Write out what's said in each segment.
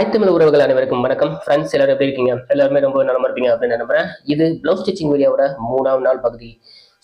Hi Tamil உறவுகள் அனைவருக்கும் வணக்கம். ஃப்ரெண்ட்ஸ் எல்லாரும் எப்படி இருக்கீங்க? எல்லாருமே ரொம்ப நல்லமா இருப்பீங்க அப்படின்னு நம்புறேன். இது பிளவுஸ் ஸ்டிச்சிங் வீடியோட மூணாம் நாள் பகுதி.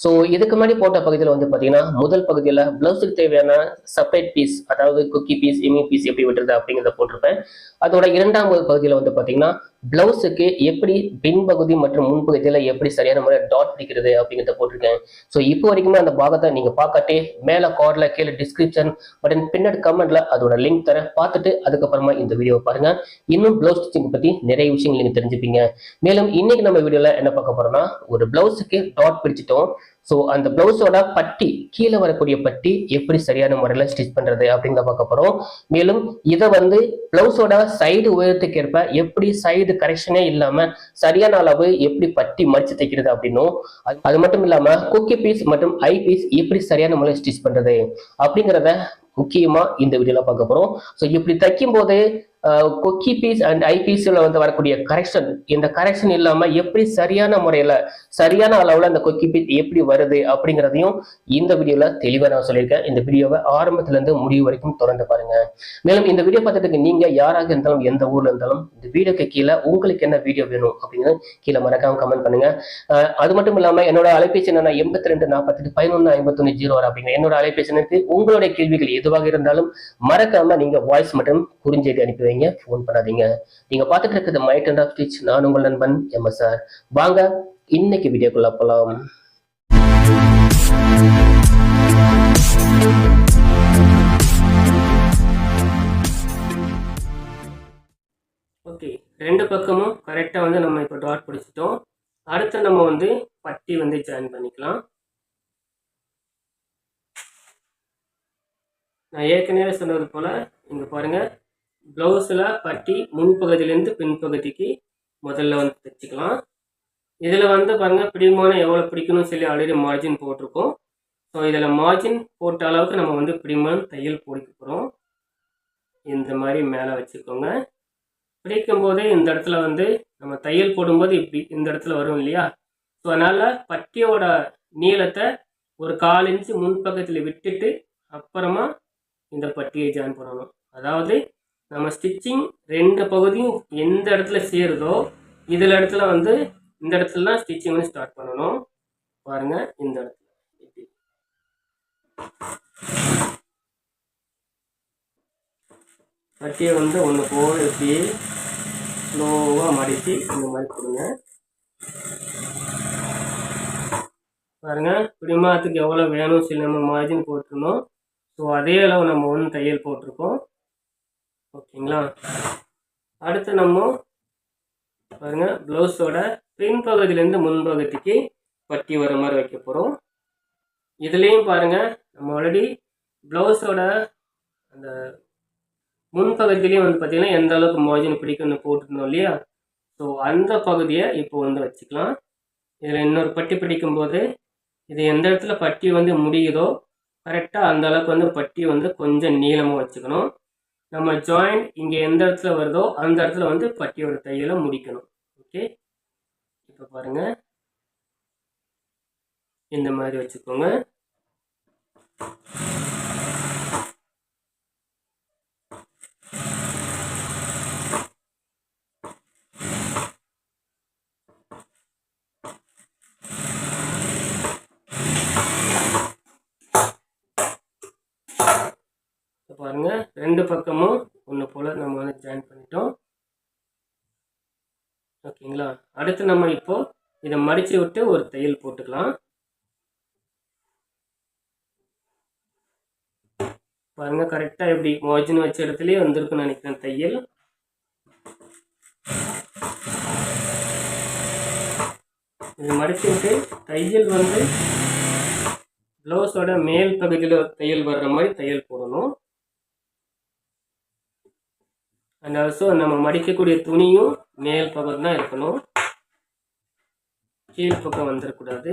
ஸோ இதுக்கு முன்னாடி போட்ட பகுதியில் வந்து பார்த்தீங்கன்னா முதல் பகுதியில் பிளவுஸுக்கு தேவையான செப்பரேட் பீஸ் அதாவது குக்கி பீஸ் இமி பீஸ் எப்படி விட்டுறது அப்படிங்கிறத போட்டிருப்பேன். அதோட இரண்டாம் பகுதியில் வந்து பார்த்தீங்கன்னா பிளவுஸுக்கு எப்படி பின்பகுதி மற்றும் முன்பகுதியில் எப்படி சரியான முறை டாட் பிடிக்கிறது அப்படிங்கிறத போட்டிருக்கேன். ஸோ இப்போ வரைக்குமே அந்த பாகத்தை நீங்கள் பார்க்கட்டே மேலே கார்டில் கீழே டிஸ்கிரிப்ஷன் பட் பின்னாடி கமெண்ட்ல அதோட லிங்க் தரேன். பார்த்துட்டு அதுக்கப்புறமா இந்த வீடியோ பாருங்க. இன்னும் பிளவுஸ் ஸ்டிச்சிங் பற்றி நிறைய விஷயங்கள் நீங்கள் தெரிஞ்சுப்பீங்க. மேலும் இன்னைக்கு நம்ம வீடியோவில் என்ன பார்க்க போறோம்னா ஒரு பிளவுஸுக்கு டாட் பிடிச்சிட்டோம். ஸோ அந்த பிளவுஸோட பட்டி கீழே வரக்கூடிய பட்டி எப்படி சரியான முறையில் ஸ்டிச் பண்ணுறது அப்படின்னு பார்க்க போகிறோம் மேலும் இதை வந்து பிளவுஸோட சைடு உயரத்துக்கு ஏற்ப எப்படி சைடு கரெக்ஷனே இல்லாமல் சரியான அளவு எப்படி பட்டி மடிச்சு தைக்கிறது அப்படின்னும் அது- மட்டும் இல்லாமல் குக்கி பீஸ் மற்றும் ஐ பீஸ் எப்படி சரியான முறையில் ஸ்டிச் பண்ணுறது அப்படிங்கிறத முக்கியமா இந்த வீடியோவில் பார்க்க போகிறோம் ஸோ இப்படி தைக்கும் போது கொக்கி பீஸ் அண்ட் ஐ வந்து வரக்கூடிய கரெக்ஷன் இந்த கரெக்ஷன் இல்லாம எப்படி சரியான முறையில சரியான அளவுல அந்த கொக்கி பீஸ் எப்படி வருது அப்படிங்கிறதையும் இந்த வீடியோல தெளிவா நான் சொல்லியிருக்கேன். இந்த வீடியோவை ஆரம்பத்துல இருந்து முடிவு வரைக்கும் தொடர்ந்து பாருங்க. மேலும் இந்த வீடியோ பார்த்துட்டு நீங்க யாராக இருந்தாலும் எந்த ஊர்ல இருந்தாலும் இந்த வீடியோக்கு கீழே உங்களுக்கு என்ன வீடியோ வேணும் அப்படின்னு கீழே மறக்காம கமெண்ட் பண்ணுங்க. அது மட்டும் இல்லாம என்னோட அலைபேசி என்னன்னா எண்பத்தி ரெண்டு நாற்பத்தெட்டு பதினொன்று ஐம்பத்தொன்னு ஜீரோ அப்படிங்கிற என்னோட அலைபேசி உங்களுடைய கேள்விகள் எதுவாக இருந்தாலும் மறக்காம நீங்க வாய்ஸ் மட்டும் குறுஞ்செய்தி அனுப்பி வைங்க ஃபோன் பண்ணாதீங்க. நீங்க பார்த்துட்டு இருக்கிறது மைட் அண்ட் ஆஃப் ஸ்டிச் நான் உங்கள் நண்பன் எம்எஸ்ஆர் வாங்க இன்னைக்கு வீடியோக்குள்ள போலாம். ஓகே ரெண்டு பக்கமும் கரெக்டாக வந்து நம்ம இப்போ டாட் பிடிச்சிட்டோம். அடுத்து நம்ம வந்து பட்டி வந்து ஜாயின் பண்ணிக்கலாம். நான் ஏற்கனவே சொன்னது போல் இங்கே பாருங்கள் ப்ளவுஸில் பட்டி முன்பகுதியிலேருந்து பின்பகுதிக்கு முதல்ல வந்து தைச்சிக்கலாம். இதில் வந்து பாருங்கள் பிடிமானம் எவ்வளோ பிடிக்கணும்னு சொல்லி ஆல்ரெடி மார்ஜின் போட்டிருக்கோம். ஸோ இதில் மார்ஜின் போட்ட அளவுக்கு நம்ம வந்து பிடிமானம் தையல் போடிக்க போகிறோம் இந்த மாதிரி மேலே வச்சுக்கோங்க. பிடிக்கும் போதே இந்த இடத்துல வந்து நம்ம தையல் போடும்போது இப்படி இந்த இடத்துல வரும் இல்லையா? ஸோ அதனால் பட்டியோட நீளத்தை ஒரு கால் இன்ச்சு முன்பக்கத்தில் விட்டுட்டு அப்புறமா இந்த பட்டியை ஜாயின் பண்ணணும். அதாவது நம்ம ஸ்டிச்சிங் ரெண்டு பகுதியும் எந்த இடத்துல சேருதோ இதில் இடத்துல வந்து இந்த இடத்துலலாம் ஸ்டிச்சிங் வந்து ஸ்டார்ட் பண்ணணும். பாருங்கள் இந்த இடத்துல. இப்படி. பட்டியை வந்து ஒன்று போல் இப்படி ஸ்லோவாக மடித்து இந்த மாதிரி கொடுங்க. பாருங்கள் பிடிமாத்துக்கு எவ்வளோ வேணும் சில நம்ம மார்ஜின் போட்டிருந்தோம். ஸோ அதே அளவு நம்ம ஒன்று தையல் போட்டிருக்கோம். ஓகேங்களா? அடுத்து நம்ம பாருங்க ப்ளவுஸோட பின்பகுதியிலேருந்து முன்பகுதிக்கு பட்டி வர மாதிரி வைக்க போகிறோம் இதுலேயும் பாருங்க நம்ம ஆல்ரெடி ப்ளவுஸோட அந்த முன்பகுதியிலையும் வந்து பார்த்திங்கன்னா எந்த அளவுக்கு மோஜன் பிடிக்கும்னு போட்டிருந்தோம் இல்லையா? ஸோ அந்த பகுதியை இப்போ வந்து வச்சுக்கலாம். இதில் இன்னொரு பட்டி பிடிக்கும்போது இது எந்த இடத்துல பட்டி வந்து முடியுதோ கரெக்டாக அந்த அளவுக்கு வந்து பட்டி வந்து கொஞ்சம் நீளமாக வச்சுக்கணும். நம்ம ஜாயிண்ட் இங்கே எந்த இடத்துல வருதோ அந்த இடத்துல வந்து பட்டியோட தையலை முடிக்கணும். ஓகே இப்போ பாருங்க. இந்த மாதிரி வச்சுக்கோங்க இப்போ பாருங்க ரெண்டு பக்கமும் ஒன்று போல் நம்ம வந்து ஜாயின் பண்ணிட்டோம். ஓகேங்களா? அடுத்து நம்ம இப்போ இதை மடித்து விட்டு ஒரு தையல் போட்டுக்கலாம். பாருங்க கரெக்டாக எப்படி மோஜின் வச்ச இடத்துலயே வந்திருக்குன்னு நினைக்கிறேன் தையல் இது மடித்து விட்டு தையல் வந்து ப்ளவுஸோட மேல் பகுதியில் தையல் வர்ற மாதிரி தையல் போடணும். அண்ட் ஆல்சோ நம்ம மடிக்கக்கூடிய துணியும் மேல் பக்கம் தான் இருக்கணும். கீழ் பக்கம் வந்துடக்கூடாது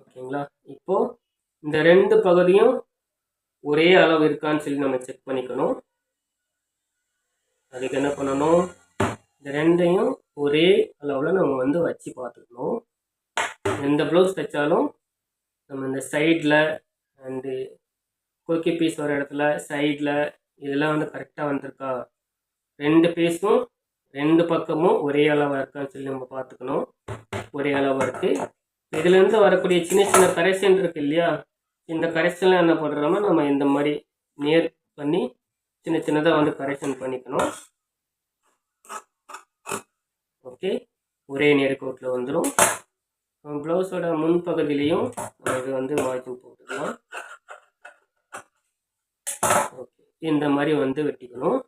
ஓகேங்களா? இப்போ இந்த ரெண்டு பகுதியும் ஒரே அளவு இருக்கான்னு சொல்லி நம்ம செக் பண்ணிக்கணும். அதுக்கு என்ன பண்ணணும்? இந்த ரெண்டையும் ஒரே அளவில் நம்ம வந்து வச்சு பார்த்துக்கணும். எந்த ப்ளவுஸ் தைச்சாலும் நம்ம இந்த சைடில் அண்டு கொக்கி பீஸ் வர இடத்துல சைடில் இதெல்லாம் வந்து கரெக்டாக வந்திருக்கா? ரெண்டு பீஸும் ரெண்டு பக்கமும் ஒரே அளவாக இருக்கான்னு சொல்லி நம்ம பார்த்துக்கணும். ஒரே அளவாக இருக்குது இதுலேருந்து வரக்கூடிய சின்ன சின்ன கரெக்ஷன் இருக்கு இல்லையா? இந்த கரெக்ஷன்லாம் என்ன பண்ணுறோமோ நம்ம இந்த மாதிரி நேர் பண்ணி சின்ன சின்னதாக வந்து கரெக்ஷன் பண்ணிக்கணும். ஓகே ஒரே நேர்கோட்டில் வந்துடும் ப்ளவுஸோட முன்பகுதியிலையும் இது வந்து மார்ஜின் போட்டுக்கலாம். ஓகே இந்த மாதிரி வந்து வெட்டிக்கணும்.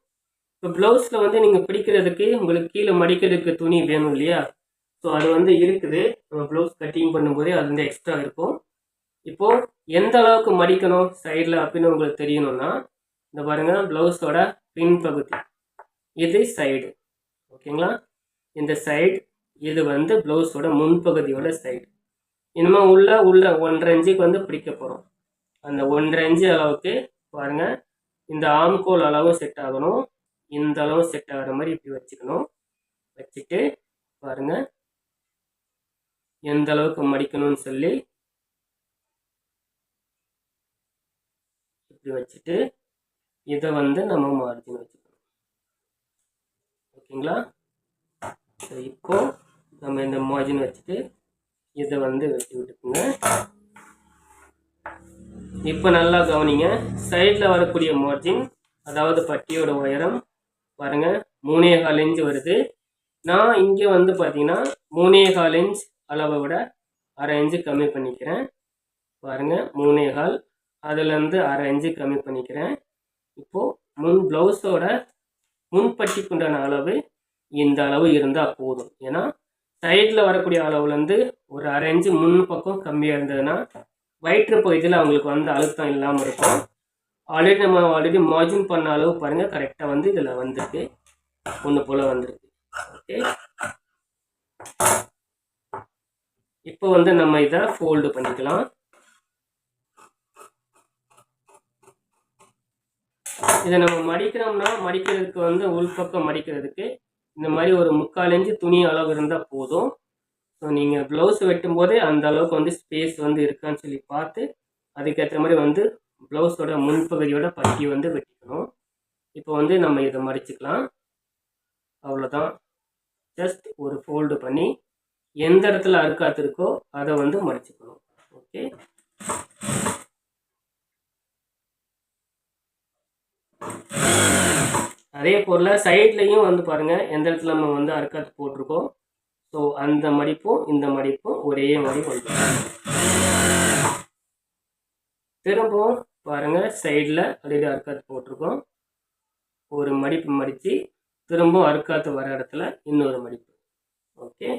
இப்போ ப்ளவுஸில் வந்து நீங்கள் பிடிக்கிறதுக்கு உங்களுக்கு கீழே மடிக்கிறதுக்கு துணி வேணும் இல்லையா? ஸோ அது வந்து இருக்குது. நம்ம ப்ளவுஸ் கட்டிங் பண்ணும்போதே அது வந்து எக்ஸ்ட்ரா இருக்கும். இப்போது எந்த அளவுக்கு மடிக்கணும் சைடில் அப்படின்னு உங்களுக்கு தெரியணும்னா இந்த பாருங்கள் ப்ளவுஸோட பின் பகுதி. இது சைடு ஓகேங்களா இந்த சைடு இது வந்து ப்ளவுஸோட முன்பகுதியோட சைடு இனிமேல் உள்ள உள்ள ஒன்றரை இன்ச்சுக்கு வந்து பிடிக்க போகிறோம் அந்த ஒன்றரை இன்ச்சு அளவுக்கு பாருங்கள் இந்த ஆம்கோல் அளவு செட் ஆகணும். இந்த அளவு செட் ஆகிற மாதிரி இப்படி வச்சுக்கணும். வச்சுட்டு பாருங்கள் எந்த அளவுக்கு மடிக்கணும்னு சொல்லி இப்படி வச்சுட்டு இதை வந்து நம்ம மார்ஜின் வச்சுக்கணும். ஓகேங்களா? இப்போது இப்போ நம்ம இந்த மார்ஜின் வச்சுட்டு இதை வந்து வெட்டி விட்டுக்குங்க. இப்போ நல்லா கவனிங்க. சைடில் வரக்கூடிய மார்ஜின் அதாவது பட்டியோட உயரம் பாருங்க மூணே கால் இன்ச் வருது. நான் இங்கே வந்து பார்த்தீங்கன்னா மூணே கால் இன்ச் அளவை விட அரை இன்ச்சு கம்மி பண்ணிக்கிறேன். பாருங்க மூணே கால் அதுலேருந்து அரை இன்ச்சு கம்மி பண்ணிக்கிறேன். இப்போது முன் ப்ளவுஸோட முன்பட்டிக்குண்டான அளவு இந்த அளவு இருந்தால் போதும். ஏன்னா சைடில் வரக்கூடிய அளவுலேருந்து ஒரு அரை இன்ச்சு முன் பக்கம் கம்மியாக இருந்ததுன்னா வயிற்று பகுதியில் அவங்களுக்கு வந்து அழுத்தம் இல்லாமல் இருக்கும். ஆல்ரெடி நம்ம ஆல்ரெடி மார்ஜின் பண்ண அளவு பாருங்கள் கரெக்டாக வந்து இதில் வந்திருக்கு. ஒன்று போல் வந்திருக்கு. ஓகே இப்போ வந்து நம்ம இதை ஃபோல்டு பண்ணிக்கலாம். இதை நம்ம மடிக்கிறோம்னா மடிக்கிறதுக்கு வந்து உள்பக்கம் மடிக்கிறதுக்கு இந்த மாதிரி ஒரு முக்கால் இன்ச்சு துணி அளவு இருந்தால் போதும். ஸோ நீங்கள் ப்ளவுஸ் வெட்டும் போதே அந்த அளவுக்கு வந்து ஸ்பேஸ் வந்து இருக்கான்னு சொல்லி பார்த்து அதுக்கேற்ற மாதிரி வந்து ப்ளவுஸோட முன்பகுதியோட பட்டி வந்து வெட்டிக்கணும். இப்போ வந்து நம்ம இதை மடிச்சுக்கலாம். அவ்வளோதான் ஜஸ்ட் ஒரு ஃபோல்டு பண்ணி எந்த இடத்துல அறுக்காத்து இருக்கோ அதை வந்து மடிச்சுக்கணும். ஓகே அதே போல் சைட்லேயும் வந்து பாருங்கள் எந்த இடத்துல நம்ம வந்து அறுக்காத்து போட்டிருக்கோம். ஸோ அந்த மடிப்பும் இந்த மடிப்பும் ஒரே மாதிரி கொண்டு திரும்பவும் பாருங்கள் சைடில் அப்படியே அறுக்காத்து போட்டிருக்கோம். ஒரு மடிப்பு மடித்து திரும்பவும் அறுக்காத்து வர இடத்துல இன்னொரு மடிப்பு. ஓகே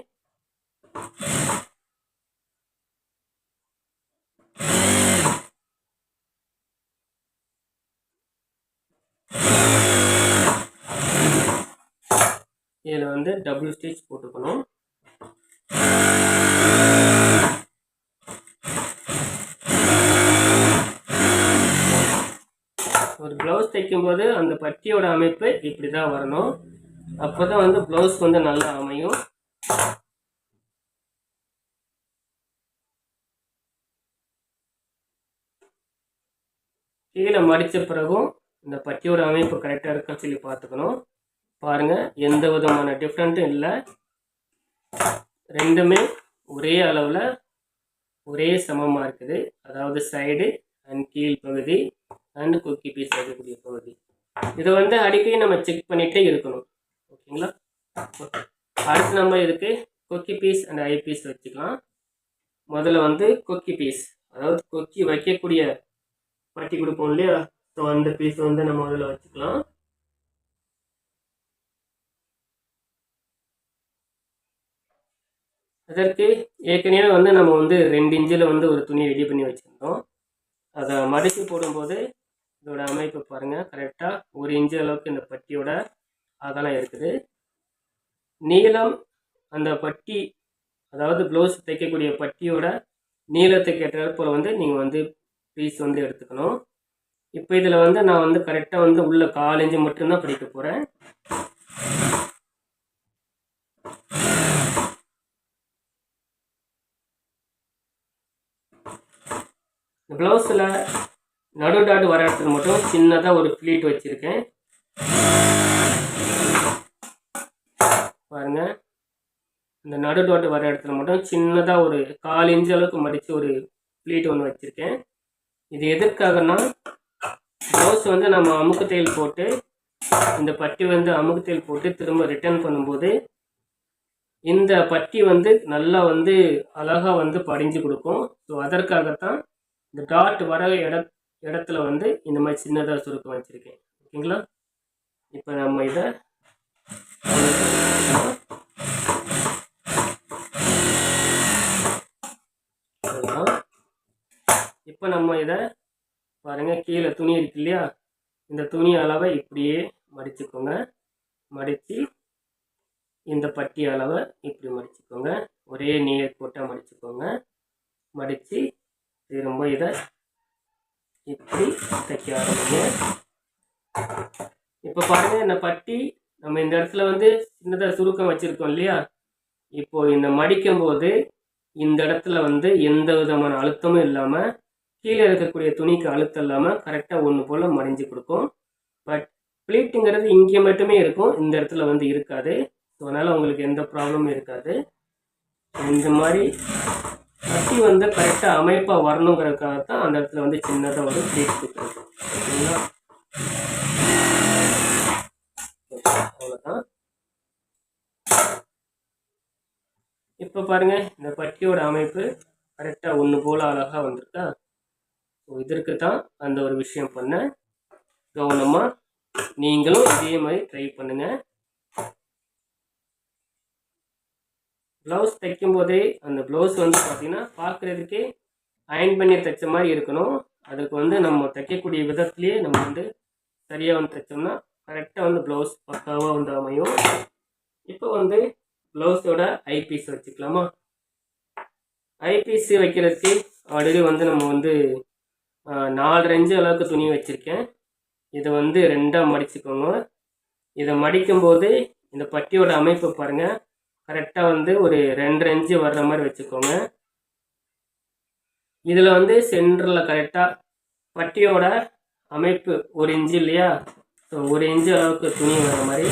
இதில் வந்து டபுள் ஸ்டிச் போட்டுக்கணும். ஒரு ப்ளவுஸ் தைக்கும்போது அந்த பட்டியோட அமைப்பு இப்படி தான் வரணும். அப்போ தான் வந்து ப்ளவுஸ் வந்து நல்லா அமையும். கீழே மடித்த பிறகும் இந்த பட்டியோட அமைப்பு கரெக்டாக இருக்கான்னு சொல்லி பார்த்துக்கணும். பாருங்கள் எந்த விதமான டிஃப்ரெண்ட்டும் இல்லை. ரெண்டுமே ஒரே அளவில் ஒரே சமமாக இருக்குது. அதாவது சைடு அண்ட் கீழ் பகுதி அண்ட் குக்கி பீஸ் இருக்கக்கூடிய பகுதி. இதை வந்து அடிக்கடி நம்ம செக் பண்ணிகிட்டே இருக்கணும். ஓகேங்களா? அடுத்து நம்ம இதுக்கு கொக்கி பீஸ் அண்ட் ஐ பீஸ் வச்சுக்கலாம். முதல்ல வந்து கொக்கி பீஸ் அதாவது கொக்கி வைக்கக்கூடிய பட்டி கொடுப்போம் இல்லையா? ஸோ அந்த பீஸ் வந்து நம்ம முதல்ல வச்சுக்கலாம். அதற்கு ஏற்கனவே வந்து நம்ம வந்து ரெண்டு இன்ச்சில் வந்து ஒரு துணியை ரெடி பண்ணி வச்சுருந்தோம். அதை மடித்து போடும்போது இதோட அமைப்பு பாருங்கள் கரெக்டாக ஒரு இன்ச்சு அளவுக்கு இந்த பட்டியோட அதெல்லாம் இருக்குது. நீளம் அந்த பட்டி அதாவது ப்ளவுஸ் தைக்கக்கூடிய பட்டியோட நீளத்துக்கு ஏற்ற போல் வந்து நீங்கள் வந்து பீஸ் வந்து எடுத்துக்கணும். இப்போ இதில் வந்து நான் வந்து கரெக்டாக வந்து உள்ள கால் இன்ச்சு மட்டும்தான் பிடிக்க போகிறேன் இந்த ப்ளவுஸில் நடு டாட் வர இடத்துல மட்டும் சின்னதாக ஒரு ப்ளீட் வச்சுருக்கேன். பாருங்கள் இந்த நடு டாட் வர இடத்துல மட்டும் சின்னதாக ஒரு கால் இன்ச் அளவுக்கு மடித்து ஒரு ப்ளீட் ஒன்று வச்சுருக்கேன். இது எதற்காகனா ப்ளவுஸ் வந்து நம்ம அமுக்கு தையல் போட்டு இந்த பட்டி வந்து அமுக்கு தையல் போட்டு திரும்ப ரிட்டர்ன் பண்ணும்போது இந்த பட்டி வந்து நல்லா வந்து அழகாக வந்து படிஞ்சு கொடுக்கும். ஸோ அதற்காகத்தான் இந்த டாட் வர இட இடத்துல வந்து இந்த மாதிரி சின்னதாக சுருக்கம் வச்சுருக்கேன். ஓகேங்களா? இப்போ நம்ம இதை இப்போ நம்ம இதை பாருங்கள் கீழே துணி இருக்கு இல்லையா? இந்த துணி அளவை இப்படியே மடிச்சுக்கோங்க. மடித்து இந்த பட்டி அளவை இப்படி மடிச்சுக்கோங்க. ஒரே நீர் போட்டால் மடிச்சுக்கோங்க. மடித்து திரும்ப இதை இப்படி தைக்க ஆரம்பிங்க. இப்போ பாருங்க இந்த பட்டி நம்ம இந்த இடத்துல வந்து சின்னதாக சுருக்கம் வச்சுருக்கோம் இல்லையா? இப்போ இந்த மடிக்கும் போது இந்த இடத்துல வந்து எந்த விதமான அழுத்தமும் இல்லாமல் கீழே இருக்கக்கூடிய துணிக்கு அழுத்தம் இல்லாமல் கரெக்டாக ஒன்று போல் மடிஞ்சு கொடுக்கும் பட் ப்ளீட்டுங்கிறது இங்கே மட்டுமே இருக்கும் இந்த இடத்துல வந்து இருக்காது. ஸோ அதனால் உங்களுக்கு எந்த ப்ராப்ளமும் இருக்காது. இந்த மாதிரி கட்டி வந்து கரெக்டாக அமைப்பாக வரணுங்கிறதுக்காக தான் அந்த இடத்துல வந்து சின்னதாக வந்து ப்ளீட் கொடுத்துருக்கோம் சரிங்களா? அவ்வளோதான் இப்போ பாருங்க இந்த பட்டியோட அமைப்பு கரெக்டாக ஒன்று போல் அழகாக வந்திருக்கா? ஸோ இதற்கு தான் அந்த ஒரு விஷயம் பண்ணேன். கவனமாக நீங்களும் இதே மாதிரி ட்ரை பண்ணுங்கள் ப்ளவுஸ் தைக்கும் போதே அந்த ப்ளவுஸ் வந்து பார்த்திங்கன்னா பார்க்குறதுக்கே அயன் பண்ணி தைச்ச மாதிரி இருக்கணும். அதுக்கு வந்து நம்ம தைக்கக்கூடிய விதத்துலேயே நம்ம வந்து சரியாக வந்து தைச்சோம்னா கரெக்டாக வந்து ப்ளவுஸ் பக்காவாக வந்து அமையும். இப்போ வந்து ப்ளவுஸோட ஐபீஸ் வச்சுக்கலாமா? ஐபீஸ் வைக்கிறதுக்கு ஆல்ரெடி வந்து நம்ம வந்து நாலு இன்ச்சு அளவுக்கு துணி வச்சுருக்கேன். இதை வந்து ரெண்டாக மடிச்சுக்கோங்க. இதை மடிக்கும்போது இந்த பட்டியோட அமைப்பு பாருங்கள் கரெக்டாக வந்து ஒரு ரெண்டு இன்ச்சு வர்ற மாதிரி வச்சுக்கோங்க. இதில் வந்து சென்டரில் கரெக்டாக பட்டியோட அமைப்பு ஒரு இன்ச்சு இல்லையா? ஸோ ஒரு இன்ச்சு அளவுக்கு துணி வர மாதிரி.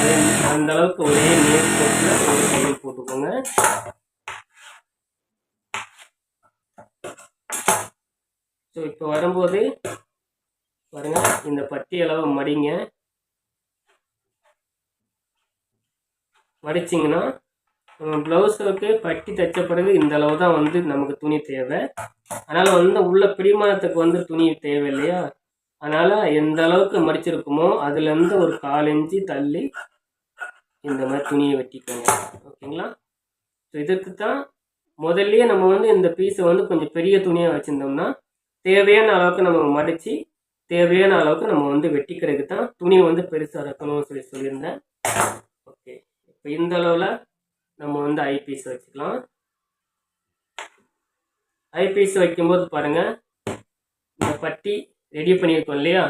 அதே அந்த அளவுக்கு ஒரே நேர் போட்டில் ஒரு தையல் போட்டுக்கோங்க. ஸோ இப்போ வரும்போது பாருங்கள் இந்த பட்டி அளவை மடிங்க. மடிச்சிங்கன்னா ப்ளவுஸுக்கு பட்டி தைச்ச பிறகு இந்த அளவு தான் வந்து நமக்கு துணி தேவை. அதனால் வந்து உள்ள பிடிமானத்துக்கு வந்து துணி தேவை இல்லையா அதனால் எந்த அளவுக்கு மடிச்சிருக்குமோ அதுலேருந்து ஒரு கால் இன்ச்சு தள்ளி இந்த மாதிரி துணியை வெட்டிக்கோங்க. ஓகேங்களா? ஸோ இதற்கு தான் முதல்லயே நம்ம வந்து இந்த பீஸை வந்து கொஞ்சம் பெரிய துணியாக வச்சுருந்தோம்னா தேவையான அளவுக்கு நம்ம மடித்து தேவையான அளவுக்கு நம்ம வந்து வெட்டிக்கிறதுக்கு தான் துணியை வந்து பெருசாக இருக்கணும்னு சொல்லி சொல்லியிருந்தேன். இப்போ இந்த அளவில் நம்ம வந்து ஐபீஸ் வச்சுக்கலாம். ஐபீஸ் வைக்கும்போது பாருங்கள் இந்த பட்டி ரெடி பண்ணியிருக்கோம் இல்லையா?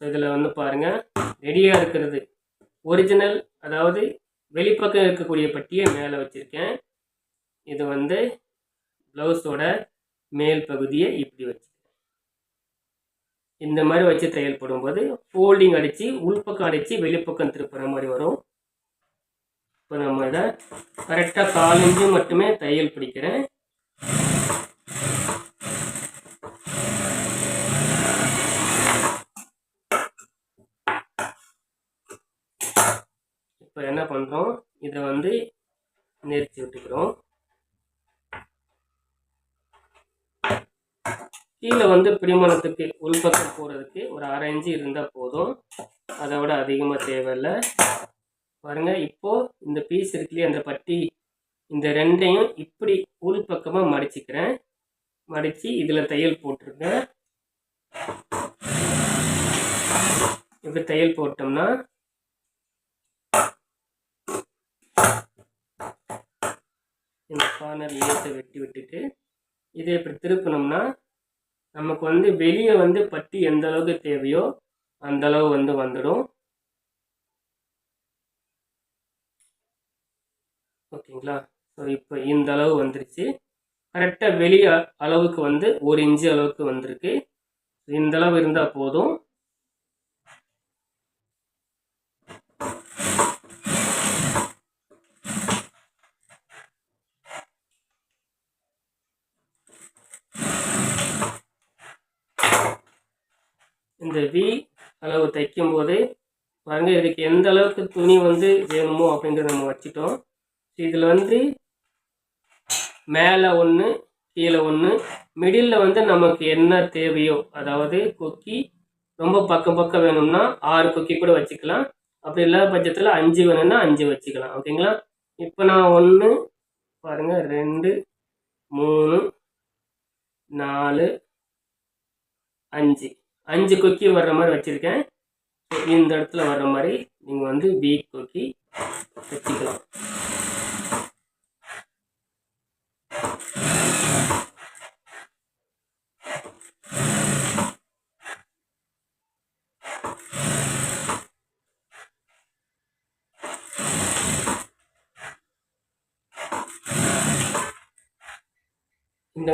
இதில் வந்து பாருங்கள் ரெடியாக இருக்கிறது. ஒரிஜினல் அதாவது வெளிப்பக்கம் இருக்கக்கூடிய பட்டியை மேலே வச்சுருக்கேன். இது வந்து ப்ளவுஸோட மேல் பகுதியை இப்படி வச்சுருக்கேன். இந்த மாதிரி வச்சு தையல் போடும்போது ஃபோல்டிங் அடித்து உள்பக்கம் அடித்து வெளிப்பக்கம் திருப்புற மாதிரி வரும். இப்போ நம்ம இதை கரெக்டாக காலஞ்சு மட்டுமே தையல் பிடிக்கிறேன். இப்போ என்ன பண்ணுறோம் இதை வந்து நெரிச்சு விட்டுக்கிறோம். கீழே வந்து பிடிமானத்துக்கு உள்பக்கம் போகிறதுக்கு ஒரு அரை இன்ச்சு இருந்தால் போதும். அதை விட அதிகமாக தேவையில்லை. பாருங்கள் இப்போது இந்த பீஸ் இருக்குல்லையே அந்த பட்டி இந்த ரெண்டையும் இப்படி உள் பக்கமாக மடிச்சுக்கிறேன். மடித்து இதில் தையல் போட்டிருக்கேன். இப்படி தையல் போட்டோம்னா இந்த கார்னர் லேசை வெட்டி விட்டுட்டு இதை இப்படி திருப்பினோம்னா நமக்கு வந்து வெளியே வந்து பட்டி எந்த அளவுக்கு தேவையோ அந்த அளவு வந்து வந்துடும். சரிங்களா ஸோ இப்போ இந்த அளவு வந்துருச்சு. கரெக்டாக வெளியே அளவுக்கு வந்து ஒரு இன்ச்சு அளவுக்கு வந்திருக்கு. இந்த அளவு இருந்தால் போதும். இந்த வி அளவு தைக்கும் போது பாருங்க இதுக்கு எந்த அளவுக்கு துணி வந்து வேணுமோ அப்படின்றத நம்ம வச்சுட்டோம். இதில் வந்து மேலே ஒன்று கீழே ஒன்று மிடில் வந்து நமக்கு என்ன தேவையோ அதாவது கொக்கி ரொம்ப பக்கம் பக்கம் வேணும்னா ஆறு கொக்கி கூட வச்சுக்கலாம். அப்படி இல்லாத பட்சத்தில் அஞ்சு வேணும்னா அஞ்சு வச்சுக்கலாம். ஓகேங்களா? இப்போ நான் ஒன்று பாருங்கள் ரெண்டு மூணு நாலு அஞ்சு. அஞ்சு கொக்கி வர்ற மாதிரி வச்சுருக்கேன். இந்த இடத்துல வர்ற மாதிரி நீங்கள் வந்து பி கொக்கி வச்சுக்கலாம். இந்த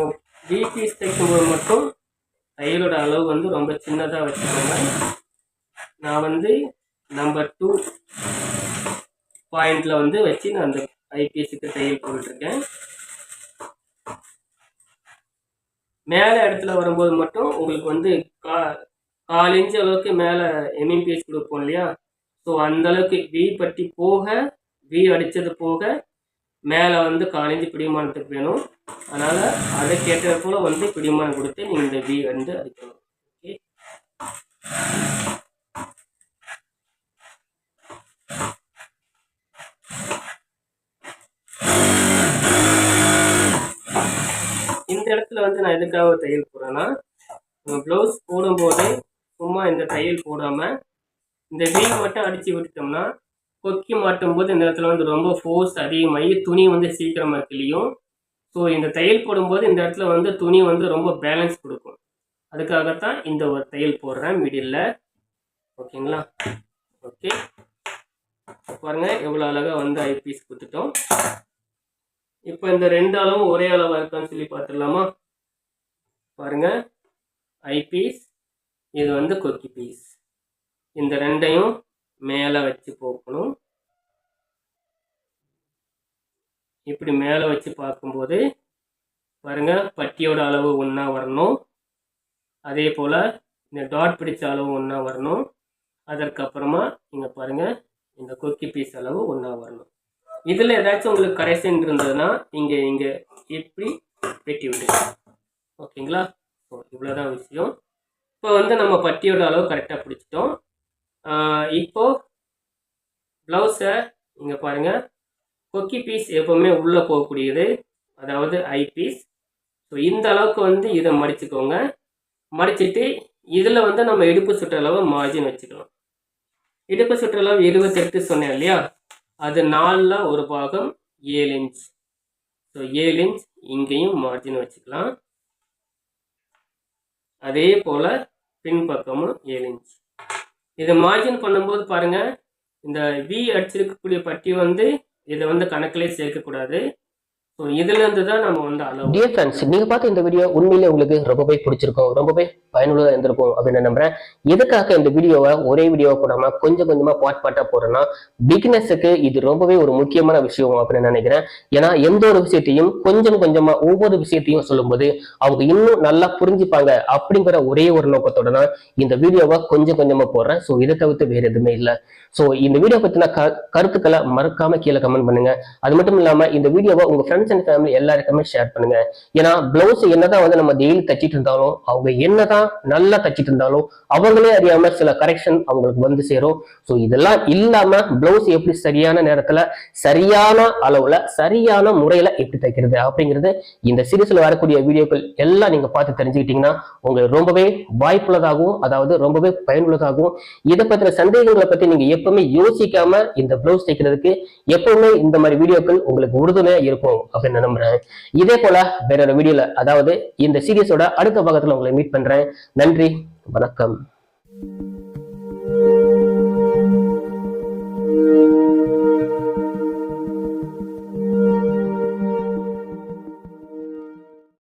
வி பீஸ் தைக்கும்போது மட்டும் தையலோட அளவு வந்து ரொம்ப சின்னதாக வச்சுக்கோங்க. நான் வந்து நம்பர் டூ பாயிண்டில் வந்து வச்சு நான் அந்த ஐபிஎஸ்க்கு தையல் போட்டுருக்கேன் மேலே இடத்துல வரும்போது மட்டும் உங்களுக்கு வந்து கா கால் இன்ச்சு அளவுக்கு மேலே எம்எம்பிஎஸ் கொடுப்போம் இல்லையா? ஸோ அந்த அளவுக்கு வி பட்டி போக வி அடித்தது போக மேலே வந்து காலேஜ் பிடிமானத்துக்கு வேணும். அதனால் அதை கேட்டது போல் வந்து பிடிமானம் கொடுத்து நீங்கள் இந்த வி வந்து அடிக்கணும். ஓகே இந்த இடத்துல வந்து நான் எதுக்காக தையல் போடுறேன்னா ப்ளவுஸ் போடும்போது சும்மா இந்த தையல் போடாமல் இந்த வீ மட்டும் அடித்து விட்டுட்டோம்னா கொக்கி மாட்டும் போது இந்த இடத்துல வந்து ரொம்ப ஃபோர்ஸ் அதிகமாகி துணி வந்து சீக்கிரமாக கிளியும் ஸோ இந்த தையல் போடும்போது இந்த இடத்துல வந்து துணி வந்து ரொம்ப பேலன்ஸ் கொடுக்கும். அதுக்காகத்தான் இந்த ஒரு தையல் போடுறேன் மிடில் ஓகேங்களா ஓகே பாருங்கள் எவ்வளோ அழகாக வந்து ஐபீஸ் கொடுத்துட்டோம். இப்போ இந்த ரெண்டு அளவும் ஒரே அளவாக இருக்கான்னு சொல்லி பார்த்துடலாமா? பாருங்கள் ஐபீஸ் இது வந்து கொக்கி பீஸ் இந்த ரெண்டையும் மேலே வச்சு போக்கணும். இப்படி மேலே வச்சு பார்க்கும்போது பாருங்கள் பட்டியோட அளவு ஒன்றா வரணும். அதே போல் இந்த டாட் பிடிச்ச அளவு ஒன்றா வரணும். அதற்கப்புறமா இங்கே பாருங்கள் இந்த கொக்கி பீஸ் அளவு ஒன்றா வரணும். இதில் ஏதாச்சும் உங்களுக்கு கரெக்ஷன் இருந்ததுன்னா இங்கே இங்கே இப்படி வெட்டி விட்டு ஓகேங்களா? ஸோ இவ்வளோதான் விஷயம். இப்போ வந்து நம்ம பட்டியோட அளவு கரெக்டாக பிடிச்சிட்டோம். இப்போ ப்ளவுஸை இங்கே பாருங்கள் கொக்கி பீஸ் எப்போவுமே உள்ளே போகக்கூடியது. அதாவது ஐ பீஸ் ஸோ இந்த அளவுக்கு வந்து இதை மடிச்சுக்கோங்க. மடிச்சுட்டு இதில் வந்து நம்ம இடுப்பு சுற்றளவு மார்ஜின் வச்சுக்கலாம். இடுப்பு சுற்றளவு இருபத்தெட்டு சொன்னேன் இல்லையா? அது நாலில் ஒரு பாகம் ஏழு இன்ச் ஸோ ஏழு இன்ச் இங்கேயும் மார்ஜின் வச்சுக்கலாம். அதே போல் பின்பக்கமும் ஏழு இன்ச் இதை மார்ஜின் பண்ணும்போது பாருங்கள் இந்த வி அடிச்சிருக்கக்கூடிய பட்டி வந்து இதை வந்து கணக்கிலே சேர்க்கக்கூடாது. இதுலேருந்து தான் நம்ம வந்து அளவு டியர் ஃப்ரெண்ட்ஸ் நீங்கள் பார்த்த இந்த வீடியோ உண்மையிலே உங்களுக்கு ரொம்பவே பிடிச்சிருக்கும் ரொம்பவே பயனுள்ளதாக இருந்திருக்கும் அப்படின்னு நம்புறேன். எதுக்காக இந்த வீடியோவை ஒரே வீடியோவை போடாம கொஞ்சம் கொஞ்சமாக பாட் பாட்டாக போடுறேன்னா பிகினஸுக்கு இது ரொம்பவே ஒரு முக்கியமான விஷயம் அப்படின்னு நினைக்கிறேன். ஏன்னா எந்த ஒரு விஷயத்தையும் கொஞ்சம் கொஞ்சமா ஒவ்வொரு விஷயத்தையும் சொல்லும்போது அவங்க இன்னும் நல்லா புரிஞ்சுப்பாங்க அப்படிங்கிற ஒரே ஒரு நோக்கத்தோட தான் இந்த வீடியோவை கொஞ்சம் கொஞ்சமா போடுறேன் ஸோ இதை தவிர்த்து வேற எதுவுமே இல்லை. ஸோ இந்த வீடியோ பத்தின கருத்துக்களை மறக்காம கீழே கமெண்ட் பண்ணுங்க. அது மட்டும் இல்லாம இந்த வீடியோவை உங்க ஃப்ரெண்ட்ஸ் அண்ட் ஃபேமிலி எல்லாருக்குமே ஷேர் பண்ணுங்க. ஏன்னா பிளவுஸ் என்னதான் வந்து நம்ம டெய்லி தச்சிட்டு இருந்தாலும் அவங்க என்னதான் நல்லா தச்சிட்டு இருந்தாலும் அவங்களே அறியாம சில கரெக்ஷன் அவங்களுக்கு வந்து சேரும். ஸோ இதெல்லாம் இல்லாம பிளவுஸ் எப்படி சரியான நேரத்துல சரியான அளவுல சரியான முறையில எப்படி தைக்கிறது அப்படிங்கிறது இந்த சீரீஸ்ல வரக்கூடிய வீடியோக்கள் எல்லாம் நீங்க பார்த்து தெரிஞ்சுக்கிட்டீங்கன்னா உங்களுக்கு ரொம்பவே வாய்ப்புள்ளதாகவும் அதாவது ரொம்பவே பயனுள்ளதாகவும் இதை பத்தின சந்தேகங்களை பத்தி நீங்க எப்பவுமே யோசிக்காம இந்த பிளவுஸ் தைக்கிறதுக்கு எப்பவுமே இந்த மாதிரி வீடியோக்கள் உங்களுக்கு உறுதுணையா இருக்கும். அப்படின்னு நம்புறேன். இதே போல வேறொரு வீடியோல அதாவது இந்த சீரியஸோட அடுத்த பக்கத்துல உங்களை மீட் பண்றேன். நன்றி வணக்கம்.